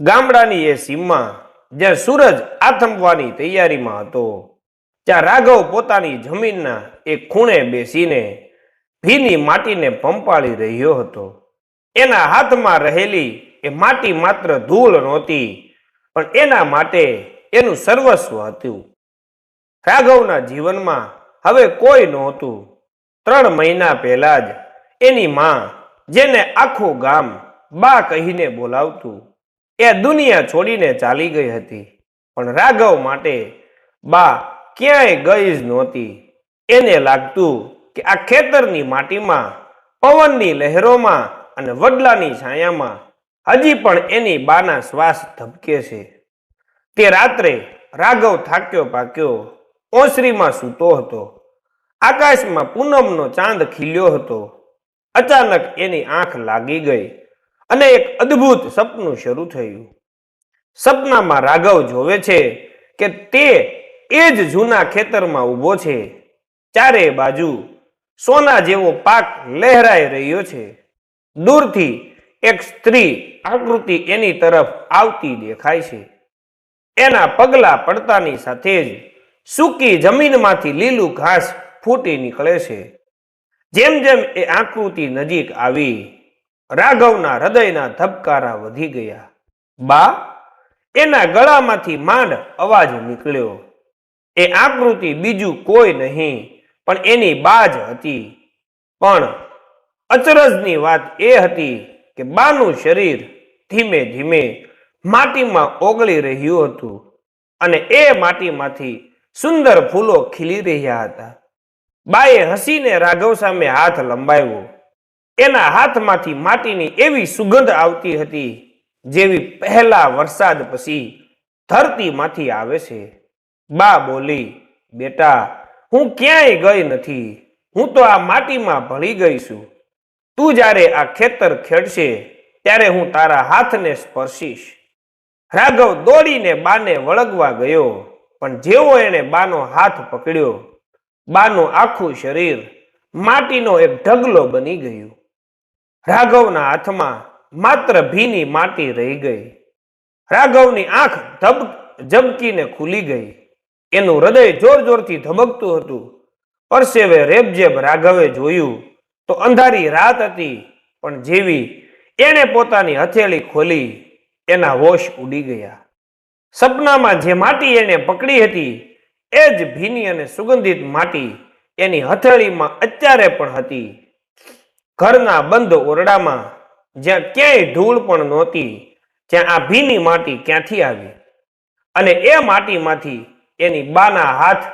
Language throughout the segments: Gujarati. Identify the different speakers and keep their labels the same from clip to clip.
Speaker 1: ગામડાની એ સીમમાં જ્યાં સૂરજ આથમવાની તૈયારીમાં હતો, ત્યાં રાઘવ પોતાની જમીનના એક ખૂણે બેસીને ભીની માટીને પંપાળી રહ્યો હતો. એના હાથમાં રહેલી એ માટી માત્ર ધૂળ નહોતી, પણ એના માટે એનું સર્વસ્વ હતું. રાઘવના જીવનમાં હવે કોઈ નહોતું. ત્રણ મહિના પહેલા જ એની માં જેને આખું ગામ બા કહીને બોલાવતું એ દુનિયા છોડીને ચાલી ગઈ હતી. પણ રાઘવ માટે બા ક્યાંય ગઈ જ નહોતી. એને લાગતું કે આ ખેતરની માટીમાં, પવનની લહેરોમાં અને વડલાની છાયામાં હજી પણ એની બાના શ્વાસ ધબકે છે. તે રાત્રે રાઘવ થાક્યો પાક્યો, ઓસરીમાં સૂતો હતો. આકાશમાં પૂનમનો ચાંદ ખીલ્યો હતો. અચાનક એની આંખ લાગી ગઈ. અને એક અદ્ભુત સપનું શરૂ થયું. સપનામાં રાઘવ જોવે છે કે તે એ જ જૂના ખેતરમાં ઊભો છે. ચારે બાજુ સોના જેવો પાક લહેરાઈ રહ્યો છે. દૂરથી એક સ્ત્રી આકૃતિ એની તરફ આવતી દેખાય છે. એના પગલા પડતાની સાથે જ સૂકી જમીનમાંથી લીલું ઘાસ ફૂટી નીકળે છે. જેમ જેમ એ આકૃતિ નજીક આવી રાઘવના હૃદયના ધબકારા વધી ગયા. બા, એના ગળામાંથી માંડ અવાજ નીકળ્યો. એ આકૃતિ બીજું કોઈ નહીં, પણ એની બા જ હતી. પણ અચરજની વાત એ હતી કે બાનું શરીર ધીમે ધીમે માટીમાં ઓગળી રહ્યું હતું અને એ માટીમાંથી સુંદર ફૂલો ખીલી રહ્યા હતા. બાએ હસીને રાઘવ સામે હાથ લંબાવ્યો. એના હાથમાંથી માટીની એવી સુગંધ આવતી હતી જેવી પહેલા વરસાદ પછી ધરતીમાંથી આવે છે. બા બોલી, બેટા, હું ક્યાંય ગઈ નથી. હું તો આ માટીમાં ભળી ગઈ છું. તું જ્યારે આ ખેતર ખેડશે, ત્યારે હું તારા હાથને સ્પર્શીશ. રાઘવ દોડીને બાને વળગવા ગયો, પણ જેવો એણે બાનો હાથ પકડ્યો, બાનું આખું શરીર માટીનો એક ઢગલો બની ગયું. રાઘવના હાથમાં માત્ર ભીની માટી રહી ગઈ. રાઘવની આંખ ધબ, ઝબકીને ખુલી ગઈ. એનું હૃદય જોર જોરથી ધબકતું હતું. પરસેવે રેબજેબ રાઘવે જોયું તો અંધારી રાત હતી, પણ જેવી એણે પોતાની હથેળી ખોલી, એના હોશ ઉડી ગયા. સપનામાં જે માટી એણે પકડી હતી, એ જ ભીની અને સુગંધિત માટી એની હથેળીમાં અત્યારે પણ હતી. ઘરના બંધ ઓરડામાં જ્યાં ક્યાંય ધૂળ પણ નહોતી, ત્યાં આ ભીની માટી ક્યાંથી આવી? અને એ માટીમાંથી એની બાના હાથ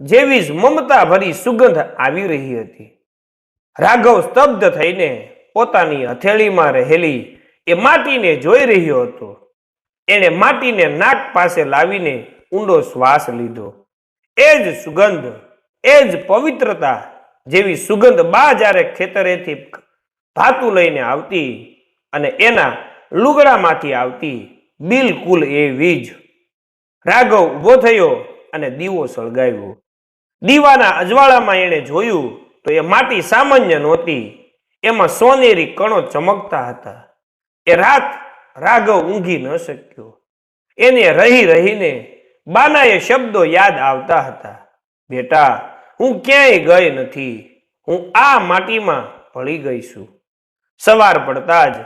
Speaker 1: જેવી જ મમતા ભરી સુગંધ આવી રહી હતી. રાઘવ સ્તબ્ધ થઈને પોતાની હથેળીમાં રહેલી એ માટીને જોઈ રહ્યો હતો. એણે માટીને નાક પાસે લાવીને ઊંડો શ્વાસ લીધો. એ જ સુગંધ, એ જ પવિત્રતા જેવી સુગંધ બા જ્યારે ખેતરેથી ભાતું લઈને આવતી અને એના લુગડામાંથી આવતી, બિલકુલ એવી જ રાઘવ ઊભો થયો અને દીવો સળગાવ્યો. દીવાના અજવાળામાં એણે જોયું તો એ માટી સામાન્ય નહોતી, એમાં સોનેરી કણો ચમકતા હતા. એ રાત રાઘવ ઊંઘી ન શક્યો. એને રહી રહીને બાના એ શબ્દો યાદ આવતા હતા. બેટા હું ક્યાંય ગઈ નથી. હું આ માટીમાં ભળી ગઈ છું. સવાર પડતા જ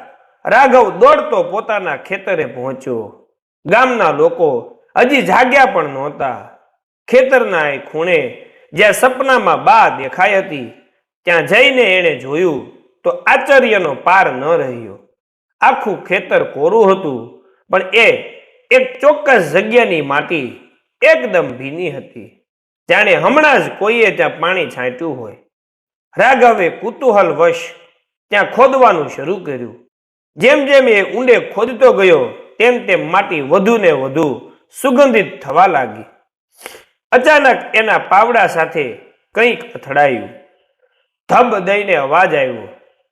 Speaker 1: રાઘવ દોડતો પોતાના ખેતરે પહોંચ્યો. ગામના લોકો હજી જાગ્યા પણ નહોતા. ખેતરના એ ખૂણે જ્યાં સપનામાં બા દેખાઈ હતી, ત્યાં જઈને એણે જોયું તો આશ્ચર્યનો પાર ન રહ્યો. આખું ખેતર કોરું હતું, પણ એ એક ચોક્કસ જગ્યાની માટી એકદમ ભીની હતી. જાણે હમણાં જ કોઈએ ત્યાં પાણી છાંટ્યું હોય. રાઘવે કુતૂહલ વશ ત્યાં ખોદવાનું શરૂ કર્યું. જેમ જેમ એ ઊંડે ખોદતો ગયો, તેમ તેમ માટી વધુ ને વધુ સુગંધિત થવા લાગી. અચાનક એના પાવડા સાથે કંઈક અથડાયું. ધબ દઈને અવાજ આવ્યો.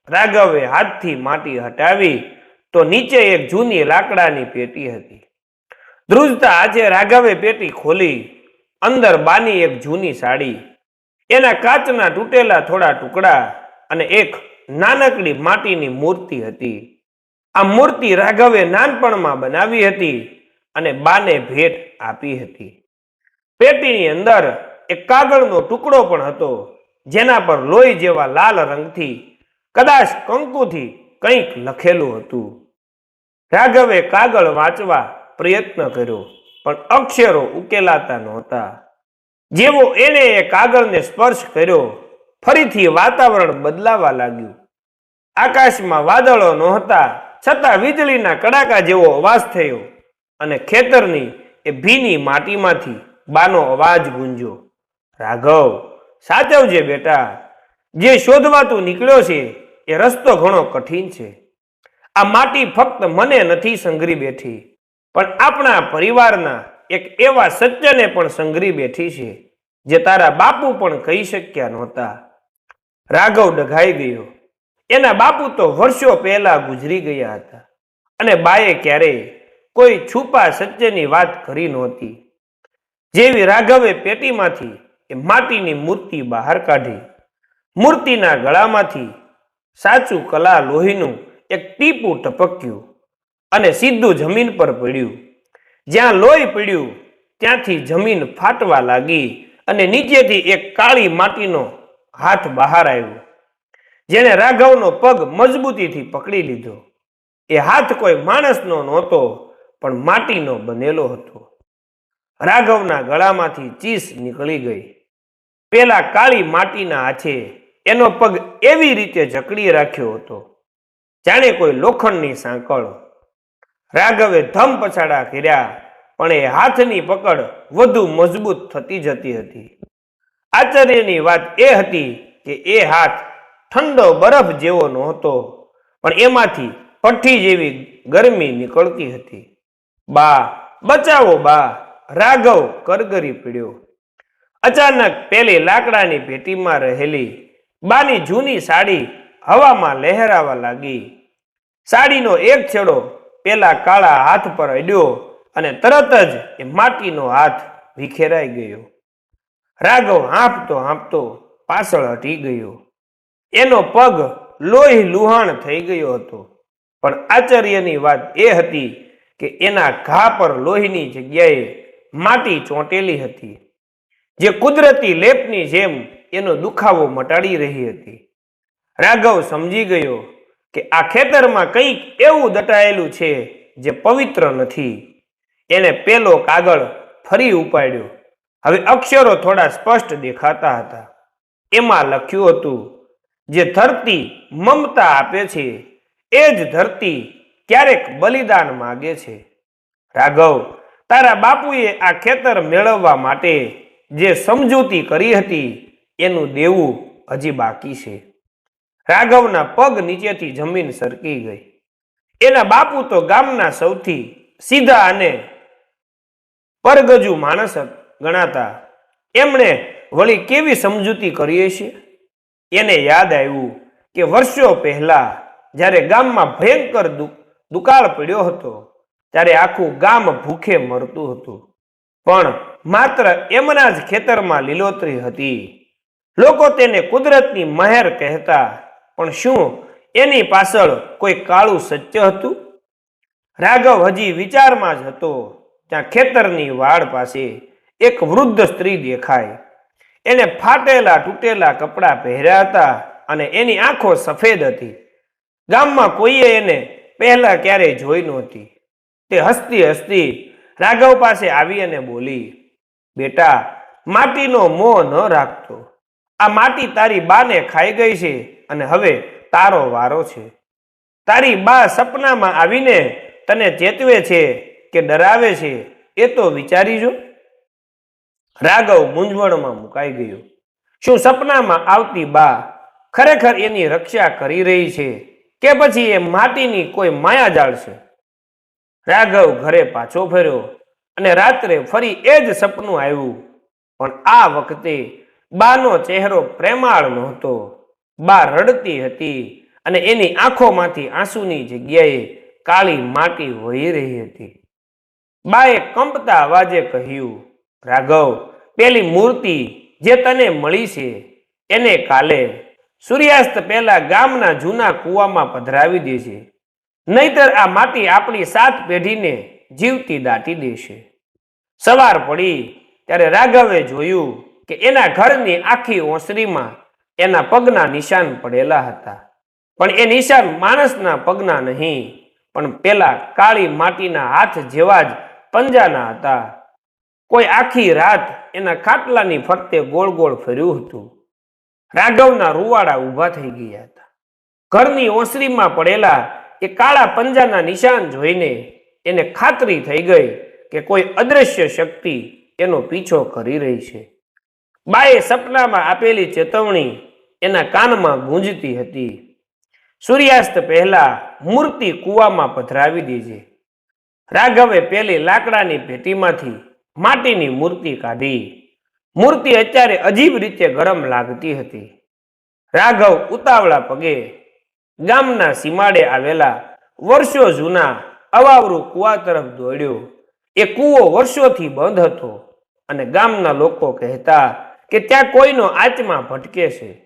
Speaker 1: રાઘવે હાથથી માટી હટાવી તો નીચે એક જૂની લાકડાની પેટી હતી. ધ્રુજતા આજે રાઘવે પેટી ખોલી અંદર બાની એક જૂની સાડી, એના કાચના તૂટેલા થોડા ટુકડા અને એક નાનકડી માટીની મૂર્તિ હતી. આ મૂર્તિ રાઘવે નાનપણમાં બનાવી હતી અને બાને ભેટ આપી હતી. પેટીની અંદર એક કાગળનો ટુકડો પણ હતો, જેના પર લોહી જેવા લાલ રંગથી, કદાચ કંકુથી કંઈક લખેલું હતું. રાઘવે કાગળ વાંચવા પ્રયત્ન કર્યો. પણ અક્ષરો ઉકેલાતા નહોતા. જેવો એણે એ કાગળને સ્પર્શ કર્યો, ફરીથી વાતાવરણ બદલાવા લાગ્યું. આકાશમાં વાદળો નહોતા, છતાં વીજળીના કડાકા જેવો અવાજ થયો અને ખેતરની એ ભીની માટીમાંથી બાનો અવાજ ગુંજ્યો. રાઘવ, સાચવજે બેટા. જે શોધવાતું નીકળ્યો છે, એ રસ્તો ઘણો કઠિન છે. આ માટી ફક્ત મને નથી સંઘરી બેઠી. પણ આપણા પરિવારના એક એવા સત્યને પણ સંઘરી બેઠી છે, જે તારા બાપુ પણ કહી શક્યા નહોતા. રાઘવ ડઘાઈ ગયો. એના બાપુ તો વર્ષો પહેલા ગુજરી ગયા હતા અને બાએ ક્યારેય કોઈ છુપા સત્યની વાત કરી નહોતી. જેવી રાઘવે પેટીમાંથી એ માટીની મૂર્તિ બહાર કાઢી, મૂર્તિના ગળામાંથી સાચું કલા લોહીનું એક ટીપું ટપક્યું. અને સીધું જમીન પર પડ્યું. જ્યાં લોહી પડ્યું, ત્યાંથી જમીન ફાટવા લાગી અને નીચેથી એક કાળી માટીનો હાથ બહાર આવ્યો જેને રાઘવનો પગ મજબૂતીથી પકડી લીધો. એ હાથ કોઈ માણસનો નહોતો, પણ માટીનો બનેલો હતો. રાઘવના ગળામાંથી ચીસ નીકળી ગઈ. પેલા કાળી માટીના હાથે એનો પગ એવી રીતે જકડી રાખ્યો હતો. જાણે કોઈ લોખંડની સાંકળ રાઘવે ધમ પછાડા કર્યા, પણ એ હાથની પકડ વધુ મજબૂત થતી જતી હતી. આશ્ચર્યની વાત એ હતી કે એ હાથ ઠંડો બરફ જેવો નહોતો, પણ એમાંથી ભઠ્ઠી જેવી ગરમી નીકળતી હતી. બા, બચાવો બા, રાઘવ કરગરી પીડ્યો. અચાનક પેલી લાકડાની પેટીમાં રહેલી બાની જૂની સાડી હવામાં લહેરાવા લાગી. સાડીનો એક છેડો પેલા કાળા હાથ પર અડ્યો અને તરત જ એ માટીનો હાથ વિખેરાઈ ગયો. રાઘવ હાંફતો હાંફતો પાછળ હટી ગયો. એનો પગ લોહી લુહાણ થઈ ગયો હતો. પણ આશ્ચર્યની વાત એ હતી કે એના ઘા પર લોહીની જગ્યાએ માટી ચોંટેલી હતી. જે કુદરતી લેપની જેમ એનો દુખાવો મટાડી રહી હતી. રાઘવ સમજી ગયો કે આ ખેતરમાં કંઈક એવું દટાયેલું છે જે પવિત્ર નથી. એને પેલો કાગળ ફરી ઉપાડ્યો. હવે અક્ષરો થોડા સ્પષ્ટ દેખાતા હતા. એમાં લખ્યું હતું, જે ધરતી મમતા આપે છે, એ જ ધરતી ક્યારેક બલિદાન માગે છે. રાઘવ, તારા બાપુએ આ ખેતર મેળવવા માટે જે સમજૂતી કરી હતી, એનું દેવું હજી બાકી છે. રાઘવના પગ નીચેથી જમીન સરકી ગઈ. એના બાપુ તો ગામના સૌથી સીધા અને પરગજુ માણસ ગણાતા. એમણે વળી કેવી સમજૂતી કરીએ છે એને યાદ આવ્યું કે વર્ષો પહેલા જ્યારે ગામમાં ભયંકર દુકાળ પડ્યો હતો, ત્યારે આખું ગામ ભૂખે મરતું હતું. પણ માત્ર એમના જ ખેતરમાં લીલોતરી હતી. લોકો તેને કુદરતની મહેર કહેતા પણ શું એની પાછળ કોઈ કાળું સત્ય હતું? રાઘવ હજી વિચારમાં જ હતો, ત્યાં ખેતરની વાડ પાસે એક વૃદ્ધ સ્ત્રી દેખાય. એને ફાટેલા તૂટેલા કપડાં પહેર્યા હતા અને એની આંખો સફેદ હતી. ગામમાં કોઈએ એને પહેલા ક્યારેય જોઈ નહોતી. તે હસતી હસતી રાઘવ પાસે આવી અને બોલી, બેટા, માટીનો મોહ ન રાખતો. આ માટી તારી બાને ખાઈ ગઈ છે. અને હવે તારો વારો છે. તારી બા સપનામાં આવીને તને ચેતવે છે કે ડરાવે છે એ તો વિચારી જો. રાઘવ મૂંઝવણમાં મુકાઈ ગયો. શું સપનામાં આવતી બા ખરેખર એની રક્ષા કરી રહી છે કે પછી એ માટીની કોઈ માયાજાળ છે? રાઘવ ઘરે પાછો ફર્યો અને રાત્રે ફરી એ જ સપનું આવ્યું. પણ આ વખતે બાનો ચહેરો પ્રેમાળ નહોતો. બા રડતી હતી અને એની આંખોમાંથી આંસુની જગ્યાએ કાળી માટી વહી રહી હતી. બાએ કંપતા અવાજે કહ્યું, રાઘવ, પેલી મૂર્તિ જે તને મળી છે, એને કાલે સૂર્યાસ્ત પહેલા ગામના જૂના કૂવામાં પધરાવી દેશે નહીતર આ માટી આપણી સાત પેઢીને જીવતી દાટી દેશે. સવાર પડી ત્યારે રાઘવે જોયું કે એના ઘરની આખી ઓસરીમાં એના પગના નિશાન પડેલા હતા. પણ એ નિશાન માણસના પગના નહીં, પણ પેલા કાળી માટીના હાથ જેવા જ પંજાના હતા. કોઈ આખી રાત એના ખાટલાની ફરતે ગોળ ગોળ ફર્યું હતું. રાઘવના રૂવાડા ઊભા થઈ ગયા હતા. ઘરની ઓસરીમાં પડેલા એ કાળા પંજાના નિશાન જોઈને એને ખાતરી થઈ ગઈ કે કોઈ અદ્રશ્ય શક્તિ એનો પીછો કરી રહી છે. બાએ સપનામાં આપેલી ચેતવણી એના કાનમાં ગુંજતી હતી. સૂર્યાસ્ત પહેલા મૂર્તિ કૂવામાં પધરાવી દેજે. રાઘવે પેલી લાકડાની પેટીમાંથી માટીની મૂર્તિ કાઢી. મૂર્તિ અત્યારે અજીબ રીતે ગરમ લાગતી હતી. રાઘવ ઉતાવળા પગે ગામના સીમાડે આવેલા વર્ષો જૂના અવાવરું કુવા તરફ દોડ્યો. એ કૂવો વર્ષોથી બંધ હતો અને ગામના લોકો કહેતા કે ત્યાં કોઈનો આત્મા ભટકે છે.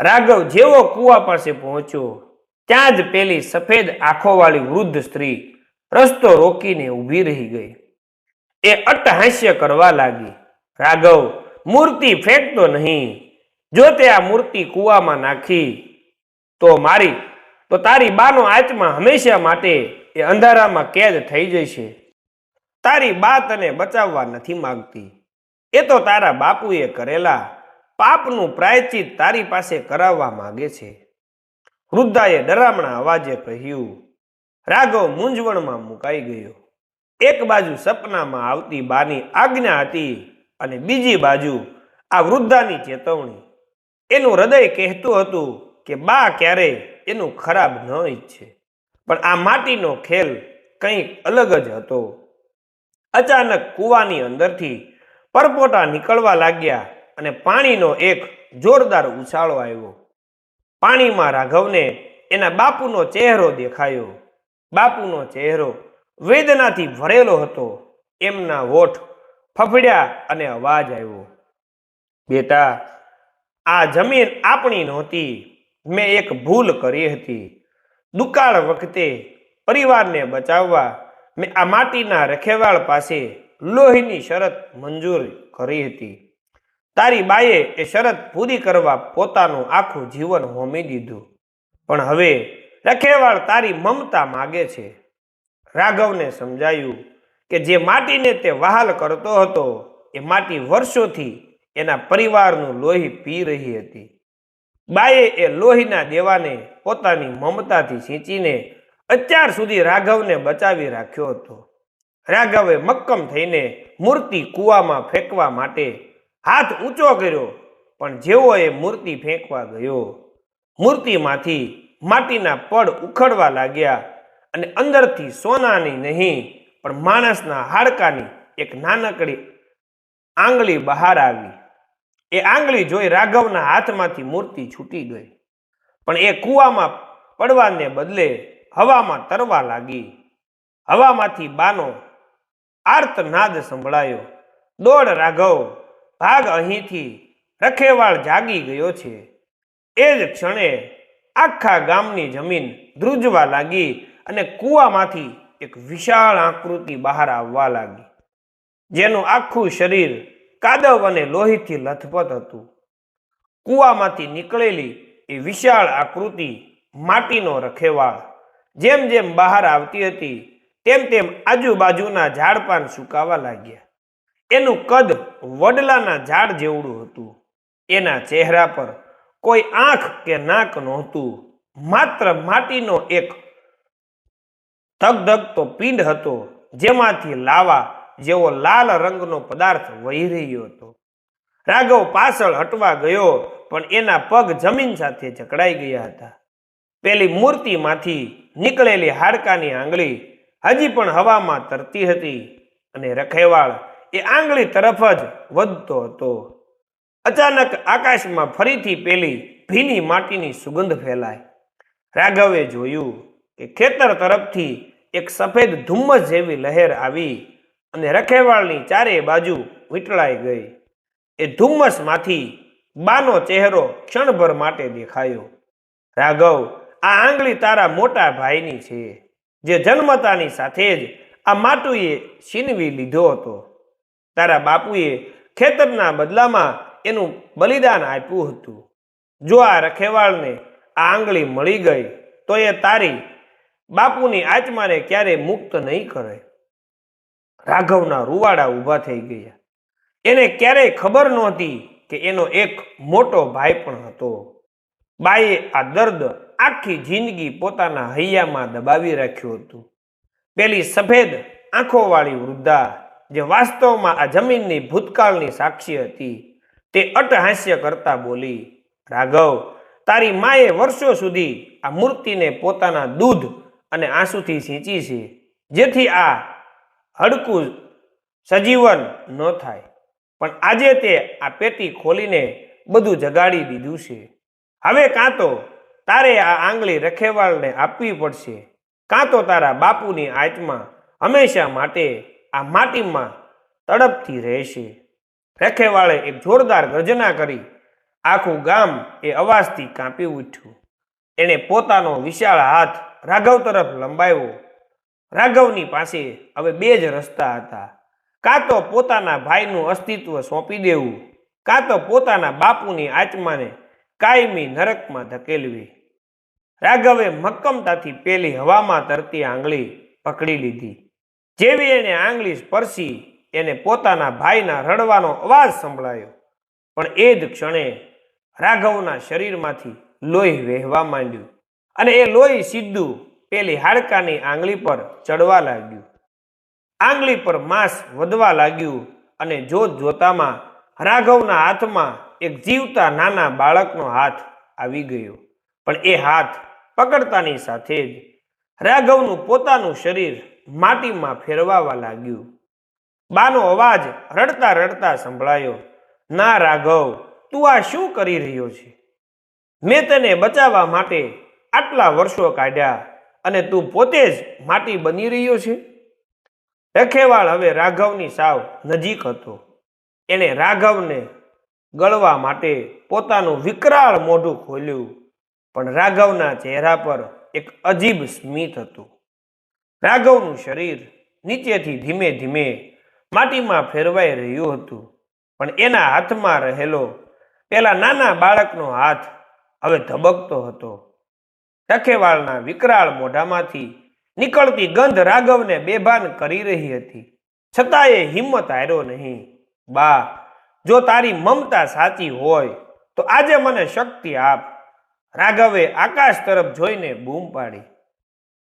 Speaker 1: રાઘવ જેવો કૂવા પાસે પહોંચ્યો, ત્યાં જ પેલી સફેદ આંખોવાળી વૃદ્ધ સ્ત્રી રસ્તો રોકીને ઊભી રહી ગઈ. એ અટ્ટહાસ્ય કરવા લાગી. રાઘવ, મૂર્તિ ફેંકતો નહીં. જો તે આ મૂર્તિ કૂવામાં નાખી, તો મારી, તો તારી બાનો આત્મા હંમેશા માટે એ અંધારામાં કેદ થઈ જશે. તારી બા તને બચાવવા નથી માંગતી. એ તો તારા બાપુએ કરેલા પાપનું પ્રાયચિત તારી પાસે કરાવવા માગે છે. વૃદ્ધાએ ડરામણા અવાજે કહ્યું, રાઘવ મૂંઝવણમાં મુકાઈ ગયો. એક બાજુ સપનામાં આવતી બાની આજ્ઞા હતી અને બીજી બાજુ આ વૃદ્ધાની ચેતવણી. એનું હૃદય કહેતું હતું કે બા ક્યારેય એનું ખરાબ ન ઈચ્છે. પણ આ માટીનો ખેલ કંઈક અલગ જ હતો. અચાનક કૂવાની અંદરથી પરપોટા નીકળવા લાગ્યા અને પાણીનો એક જોરદાર ઉછાળો આવ્યો. પાણીમાં રાઘવને એના બાપુનો ચહેરો દેખાયો. બાપુનો ચહેરો વેદનાથી ભરેલો હતો. એમના હોઠ ફફડ્યા અને અવાજ આવ્યો. બેટા, આ જમીન આપણી નહોતી. મેં એક ભૂલ કરી હતી. દુકાળ વખતે પરિવારને બચાવવા મેં આ માટીના રખેવાળ પાસે લોહીની શરત મંજૂર કરી હતી. તારી બાએ એ શરત પૂરી કરવા પોતાનું આખું જીવન હોમી દીધું. પણ હવે રખેવાળ તારી મમતા માગે છે. રાઘવને સમજાયું કે જે માટીને તે વહાલ કરતો હતો, એ માટી વર્ષોથી એના પરિવારનું લોહી પી રહી હતી. બાએ એ લોહીના દેવાને પોતાની મમતાથી સિંચીને અત્યાર સુધી રાઘવને બચાવી રાખ્યો હતો. રાઘવે મક્કમ થઈને મૂર્તિ કૂવામાં ફેંકવા માટે હાથ ઊંચો કર્યો, પણ જેવો એ મૂર્તિ ફેંકવા ગયો, મૂર્તિમાંથી માટીના પડ ઉખડવા લાગ્યા અને અંદરથી સોનાની નહીં, પણ માણસના હાડકાની એક નાનકડી આંગળી બહાર આવી. એ આંગળી જોઈ રાઘવના હાથમાંથી મૂર્તિ છૂટી ગઈ, પણ એ કૂવામાં પડવાને બદલે હવામાં તરવા લાગી. હવામાંથી બાનો આર્તનાદ સંભળાયો, દોડ રાઘવ ભાગ અહીંથી રખેવાળ જાગી ગયો છે. એ જ ક્ષણે આખા ગામની જમીન ધ્રુજવા લાગી અને કૂવામાંથી એક વિશાળ આકૃતિ બહાર આવવા લાગી, જેનું આખું શરીર કાદવ અને લોહીથી લથપથ હતું. કૂવામાંથી નીકળેલી એ વિશાળ આકૃતિ માટીનો રખેવાળ, જેમ જેમ બહાર આવતી હતી, તેમ તેમ આજુબાજુના ઝાડપાન સુકાવા લાગ્યા. એનું કદ વડલાના ઝાડ જેવડું હતું. એના ચહેરા પર કોઈ આંખ કે નાક નહોતું. માત્ર માટીનો એક ધગધગતો પિંડ હતો, જેમાંથી લાવા જેવો લાલ રંગનો પદાર્થ વહી રહ્યો હતો. રાઘવ પાછળ હટવા ગયો, પણ એના પગ જમીન સાથે જકડાઈ ગયા હતા. પેલી મૂર્તિમાંથી નીકળેલી હાડકાની આંગળી હજી પણ હવામાં તરતી હતી અને રખેવાળ એ આંગળી તરફ જ વધતો હતો. અચાનક આકાશમાં ફરીથી પેલી ભીની માટીની સુગંધ ફેલાય રાઘવે જોયું કે ખેતર તરફથી એક સફેદ ધુમ્મસ જેવી લહેર આવી અને રખેવાળની ચારે બાજુ વીંટળાઈ ગઈ. એ ધુમ્મસમાંથી બાનો ચહેરો ક્ષણભર માટે દેખાયો. રાઘવ, આ આંગળી તારા મોટા ભાઈની છે, જે જન્મતાની સાથે જ આ માટુએ છીનવી લીધો હતો. તારા બાપુએ ખેતરના બદલામાં એનું બલિદાન આપ્યું હતું. જો આ રખેવાળને આ આંગળી મળી ગઈ, તો એ તારી બાપુની આત્માને ક્યારે મુક્ત નહીં કરે. રાઘવના રૂવાડા ઊભા થઈ ગયા. એને ક્યારેય ખબર નહોતી કે એનો એક મોટો ભાઈ પણ હતો. બાઈએ આ દર્દ આખી જિંદગી પોતાના હૈયામાં દબાવી રાખ્યું હતું. પેલી સફેદ આંખોવાળી વૃદ્ધા જે વાસ્તવમાં આ જમીનની ભૂતકાળની સાક્ષી હતી, તે અટહાસ્ય કરતા બોલી, રાઘવ, તારી માએ વર્ષો સુધી આ મૂર્તિને પોતાના દૂધ અને આંસુથી સિંચી છે, જેથી આ હડકું સજીવન ન થાય. પણ આજે તે આ પેટી ખોલીને બધું જગાડી દીધું છે. હવે કાં તો તારે આ આંગળી રખેવાળને આપવી પડશે. કાં તો તારા બાપુની આત્મા હંમેશા માટે આ માટીમાં તડપતી રહેશે. રખેવાળે એક જોરદાર ગર્જના કરી આખું ગામ એ અવાજથી કાંપી ઉઠ્યું. એણે પોતાનો વિશાળ હાથ રાઘવ તરફ લંબાવ્યો. રાઘવની પાસે હવે બે જ રસ્તા હતા. કાં તો પોતાના ભાઈનું અસ્તિત્વ સોંપી દેવું, કાં તો પોતાના બાપુની આત્માને કાયમી નરકમાં ધકેલવી. રાઘવે મક્કમતાથી પેલી હવામાં તરતી આંગળી પકડી લીધી. જેવી એને આંગળી સ્પર્શી, એને પોતાના ભાઈના રડવાનો અવાજ સંભળાયો. પણ એ જ ક્ષણે રાઘવના શરીરમાંથી લોહી વહેવા માંડ્યું અને એ લોહી સીધું પેલી હાડકાની આંગળી પર ચડવા લાગ્યું. આંગળી પર માંસ વધવા લાગ્યું અને જોત જોતામાં રાઘવના હાથમાં એક જીવતા નાના બાળકનો હાથ આવી ગયો. પણ એ હાથ પકડતાની સાથે જ રાઘવનું પોતાનું શરીર માટીમાં ફેરવાવા લાગ્યું. બાનો અવાજ રડતા રડતા સંભળાયો, ના રાઘવ, તું આ શું કરી રહ્યો છે? મેં તને બચાવવા માટે આટલા વર્ષો કાઢ્યા અને તું પોતે જ માટી બની રહ્યો છે? રખેવાળ હવે રાઘવની સાવ નજીક હતો. એણે રાઘવને ગળવા માટે પોતાનું વિકરાળ મોઢું ખોલ્યું, પણ રાઘવના ચહેરા પર એક અજીબ સ્મિત હતું. રાઘવનું શરીર નીચેથી ધીમે ધીમે માટીમાં ફેરવાઈ રહ્યું હતું. પણ એના હાથમાં રહેલો પેલા નાના બાળકનો હાથ હવે ધબકતો હતો. ટકેવાળના વિકરાળ મોઢામાંથી નીકળતી ગંધ રાઘવને બેભાન કરી રહી હતી. છતાંય હિંમત હાર્યો નહીં. બા, જો તારી મમતા સાચી હોય, તો આજે મને શક્તિ આપ. રાઘવે આકાશ તરફ જોઈને બૂમ પાડી.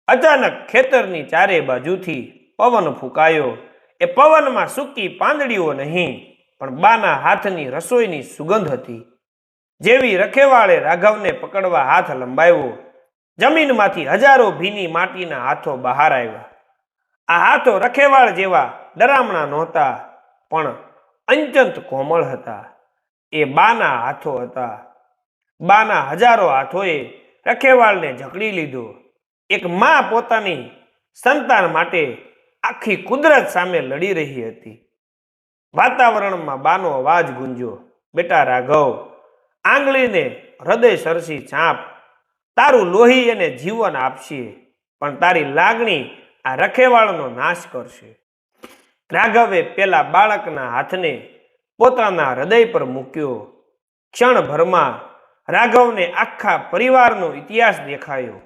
Speaker 1: અચાનક ખેતરની ચારે બાજુથી પવન ફૂંકાયો. એ પવનમાં સૂકી પાંદડીઓ નહીં, પણ બાના હાથની રસોઈની સુગંધ હતી. જેવી રખેવાળે રાઘવને પકડવા હાથ લંબાવ્યો. જમીનમાંથી હજારો ભીની માટીના હાથો બહાર આવ્યા. આ હાથો રખેવાળ જેવા ડરામણા નહોતા, પણ અંચંત કોમળ હતા. એ બાના હાથો હતા. બાના હજારો હાથોએ રખેવાળને જકડી લીધો. એક મા પોતાની સંતાન માટે આખી કુદરત સામે લડી રહી હતી. વાતાવરણમાં બાનો અવાજ ગુંજ્યો, બેટા રાઘવ, આંગળીને હૃદય સરસી છાપ. તારું લોહી એને જીવન આપશે, પણ તારી લાગણી આ રખેવાળનો નાશ કરશે. રાઘવે પેલા બાળકના હાથને પોતાના હૃદય પર મૂક્યો. ક્ષણભરમાં રાઘવને આખા પરિવારનો ઇતિહાસ દેખાયો.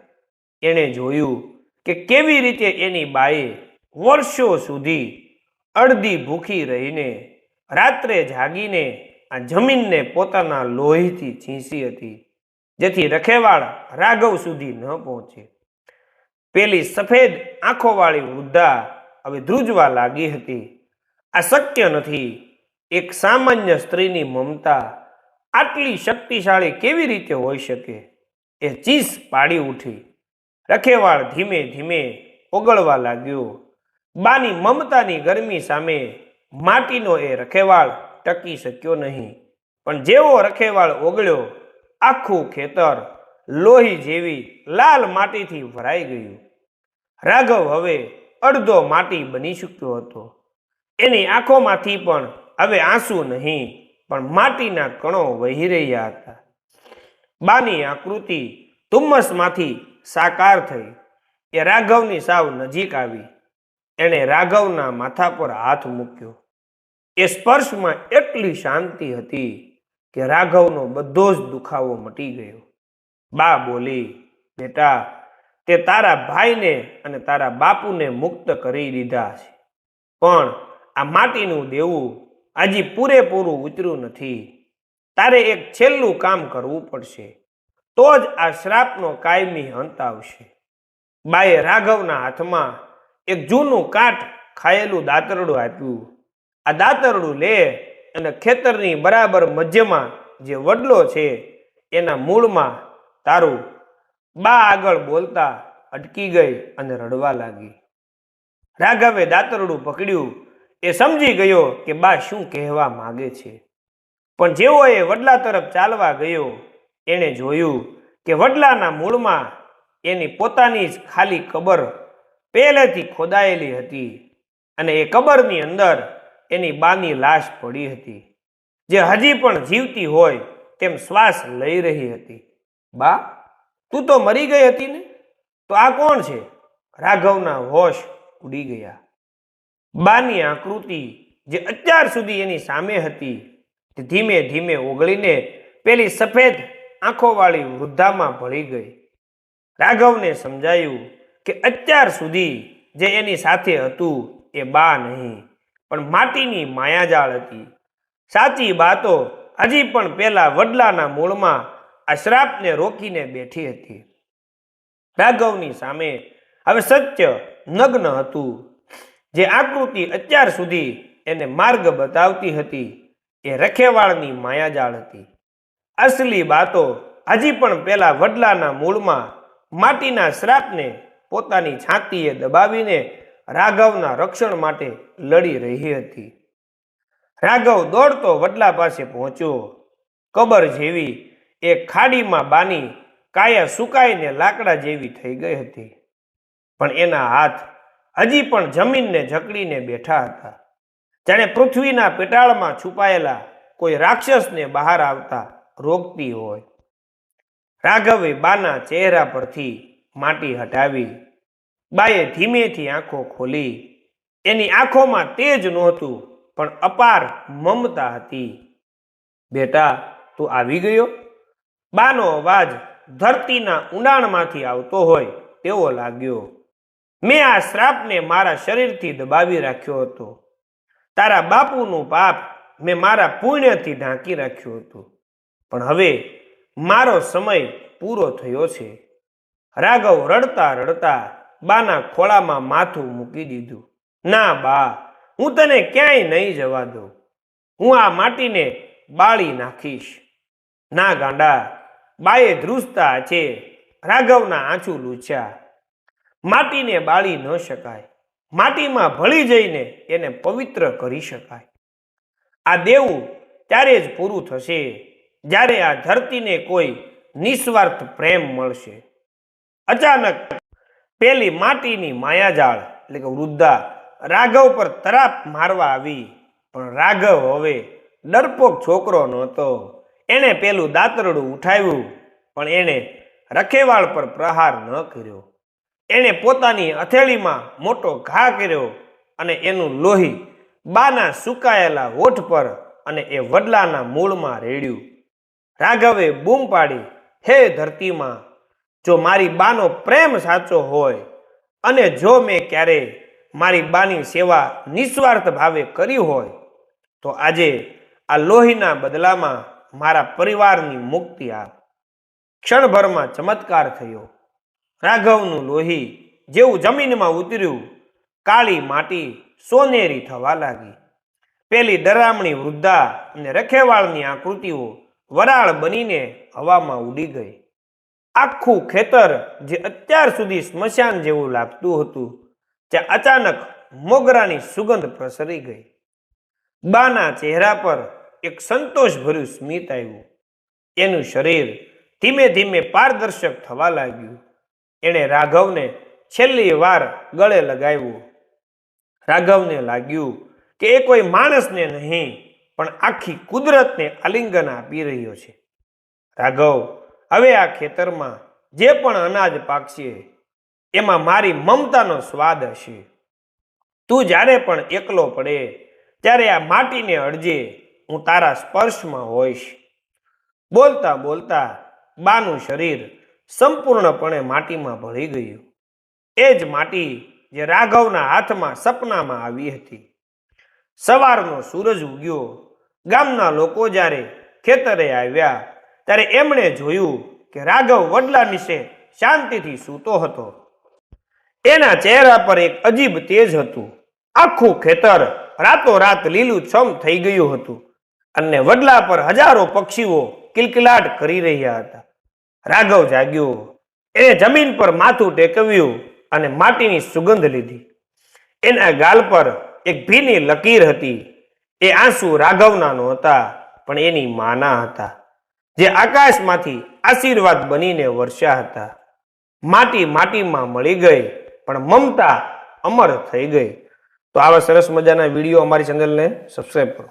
Speaker 1: એણે જોયું કે કેવી રીતે એની બાએ વર્ષો સુધી અડધી ભૂખી રહીને રાત્રે જાગીને આ જમીનને પોતાના લોહીથી છીંસી હતી, જેથી રખેવાળ રાઘવ સુધી ન પહોંચે. પેલી સફેદ આંખોવાળી વૃદ્ધા હવે ધ્રુજવા લાગી હતી. આ શક્ય નથી. એક સામાન્ય સ્ત્રીની મમતા આટલી શક્તિશાળી કેવી રીતે હોઈ શકે? એ ચીસ પાડી ઉઠી. રખેવાળ ધીમે ધીમે ઓગળવા લાગ્યો. બાની મમતાની ગરમી સામે માટીનો એ રખેવાળ ટકી શક્યો નહીં. પણ જેવો રખેવાળ ઓગળ્યો, આખું ખેતર લોહી જેવી લાલ માટીથી ભરાઈ ગયું. રાઘવ હવે અડધો માટી બની ચૂક્યો હતો. એની આંખોમાંથી પણ હવે આંસુ નહીં, પણ માટીના કણો વહી રહ્યા હતા. બાની આકૃતિ ધુમ્મસમાંથી સાકાર થઈ એ રાઘવની સાવ નજીક આવી. એણે રાઘવના માથા પર હાથ મૂક્યો. એ સ્પર્શમાં એટલી શાંતિ હતી કે રાઘવનો બધો જ દુખાવો મટી ગયો. બા બોલી, બેટા, તે તારા ભાઈને અને તારા બાપુને મુક્ત કરી દીધા છે. પણ આ માટીનું દેવું હજી પૂરેપૂરું ઉતર્યું નથી. તારે એક છેલ્લું કામ કરવું પડશે. તો જ આ શ્રાપનો કાયમી અંત આવશે. બાએ રાઘવના હાથમાં એક જૂનું કાઠ ખાયેલું દાતરડું આપ્યું. આ દાતરડું લે અને ખેતરની બરાબર મધ્યમાં જે વડલો છે એના મૂળમાં તારું બા આગળ બોલતા અટકી ગઈ અને રડવા લાગી. રાઘવે દાતરડું પકડ્યું. એ સમજી ગયો કે બા શું કહેવા માગે છે. પણ જેવો એ વડલા તરફ ચાલવા ગયો એણે જોયું કે વડલાના મૂળમાં એની પોતાની જ ખાલી કબર પહેલેથી ખોદાયેલી હતી અને એ કબરની અંદર એની બાની લાશ પડી હતી, જે હજી પણ જીવતી હોય તેમ શ્વાસ લઈ રહી હતી. બા, તું તો મરી ગઈ હતી ને? તો આ કોણ છે? રાઘવના હોશ ઉડી ગયા. બાની આકૃતિ જે અત્યાર સુધી એની સામે હતી તે ધીમે ધીમે ઓગળીને પેલી સફેદ આંખોવાળી વૃદ્ધામાં ભળી ગઈ. રાઘવને સમજાયું કે અત્યાર સુધી જે એની સાથે હતું એ બા નહીં, પણ માટીની માયાજાળ હતી. સાચી બાતો હજી પણ પેલા વડલાના મૂળમાં આ શ્રાપને રોકીને બેઠી હતી. રાઘવની સામે હવે સત્ય નગ્ન હતું. જે આકૃતિ અત્યાર સુધી એને માર્ગ બતાવતી હતી એ રખેવાળની માયાજાળ હતી. અસલી બાતો હજી પણ પેલા વડલાના મૂળમાં માટીના શ્રાપને પોતાની છાતીએ દબાવીને રાઘવના રક્ષણ માટે લડી રહી હતી. રાઘવ દોડતો વડલા પાસે પહોંચ્યો. કબર જેવી એ ખાડીમાં બાની કાયા સુકાઈને લાકડા જેવી થઈ ગઈ હતી. પણ એના હાથ હજી પણ જમીનને જકડીને બેઠા હતા. જાણે પૃથ્વીના પેટાળમાં છુપાયેલા કોઈ રાક્ષસને બહાર આવતા રોકતી હોય. રાઘવે બાના ચહેરા પરથી માટી હટાવી, બાએ ધીમેથી આંખો ખોલી. એની આંખોમાં તેજ નહોતું, પણ અપાર મમતા હતી. બેટા, તું આવી ગયો? બાનો અવાજ ધરતીના ઊંડાણમાંથી આવતો હોય તેવો લાગ્યો. મેં આ શ્રાપને મારા શરીરથી દબાવી રાખ્યો હતો. તારા બાપુનું પાપ મેં મારા પુણ્યથી ઢાંકી રાખ્યું હતું. પણ હવે મારો સમય પૂરો થયો છે. રાઘવ રડતા રડતા બાના ખોળામાં માથું મૂકી દીધું. ના બા, હું તને ક્યાંય નહીં જવા દઉં. હું આ માટીને બાળી નાખીશ. ના ગાંડા, બાએ ધ્રુજતા છે. રાઘવના આંચુ લૂછ્યા. માટીને બાળી ન શકાય. માટીમાં ભળી જઈને એને પવિત્ર કરી શકાય. આ દેવું ત્યારે જ પૂરું થશે. જ્યારે આ ધરતીને કોઈ નિસ્વાર્થ પ્રેમ મળશે. અચાનક પેલી માટીની માયાજાળ એટલે કે વૃદ્ધા રાઘવ પર તરાપ મારવા આવી. પણ રાઘવ હવે ડરપોક છોકરો નહોતો. એણે પેલું દાતરડું ઉઠાવ્યું, પણ એણે રખેવાળ પર પ્રહાર ન કર્યો. એણે પોતાની અથેળીમાં મોટો ઘા કર્યો અને એનું લોહી બાના સુકાયેલા હોઠ પર અને એ વડલાના મૂળમાં રેડ્યું. રાઘવે બૂમ પાડી, હે ધરતીમાં, જો મારી બાનો પ્રેમ સાચો હોય અને જો મેં ક્યારે મારી બાની સેવા નિસ્વાર્થ ભાવે કરી હોય, તો આજે આ લોહીના બદલામાં મારા પરિવારની મુક્તિ આપ. ક્ષણભરમાં ચમત્કાર થયો. રાઘવનું લોહી જેવું જમીનમાં ઉતર્યું, કાળી માટી સોનેરી થવા લાગી. પેલી ડરામણી વૃદ્ધા અને રખેવાળની આકૃતિઓ વરાળ બનીને હવામાં ઉડી ગઈ. આખું ખેતર જે અત્યાર સુધી સ્મશાન જેવું લાગતું હતું, ત્યાં અચાનક મોગરાની સુગંધ પ્રસરી ગઈ. બાના ચહેરા પર એક સંતોષભર્યું સ્મિત આવ્યું. એનું શરીર ધીમે ધીમે પારદર્શક થવા લાગ્યું. એણે રાઘવને છેલ્લી વાર ગળે લગાવ્યું. રાઘવને લાગ્યું કે એ કોઈ માણસને નહીં પણ આખી કુદરતને આલિંગન આપી રહ્યો છે. રાઘવ, હવે આ ખેતરમાં જે પણ અનાજ પાકશે, એમાં મારી મમતાનો સ્વાદ હશે. તું જ્યારે પણ એકલો પડે, ત્યારે આ માટીને અડજે, હું તારા સ્પર્શમાં હોઈશ. બોલતા બોલતા બાનું શરીર સંપૂર્ણપણે માટીમાં ભળી ગયું. એ જ માટી જે રાઘવના હાથમાં સપનામાં આવી હતી. સવારનો સૂરજ ઉગ્યો ગામના લોકો જ્યારે ખેતરે આવ્યા, ત્યારે એમણે જોયું કે રાઘવ વડલા નીચે શાંતિથી સૂતો હતો. એના ચહેરા પર એક અજીબ તેજ હતું. આખું ખેતર રાતોરાત લીલુંછમ થઈ ગયું હતું અને વડલા પર હજારો પક્ષીઓ કિલકિલાટ કરી રહ્યા હતા. રાઘવ જાગ્યો, એને જમીન પર માથું ટેકવ્યું અને માટીની સુગંધ લીધી. એના ગાલ પર એક ભીની લકીર હતી. એ આંસુ રાઘવના નહોતા પણ એની માના હતા. જે આકાશમાંથી આશીર્વાદ બનીને વર્ષ્યા હતા. માટી માટીમાં મળી ગઈ, પણ મમતા અમર થઈ ગઈ. તો આવા સરસ મજાના વીડિયો અમારી ચેનલને સબસ્ક્રાઈબ કરો.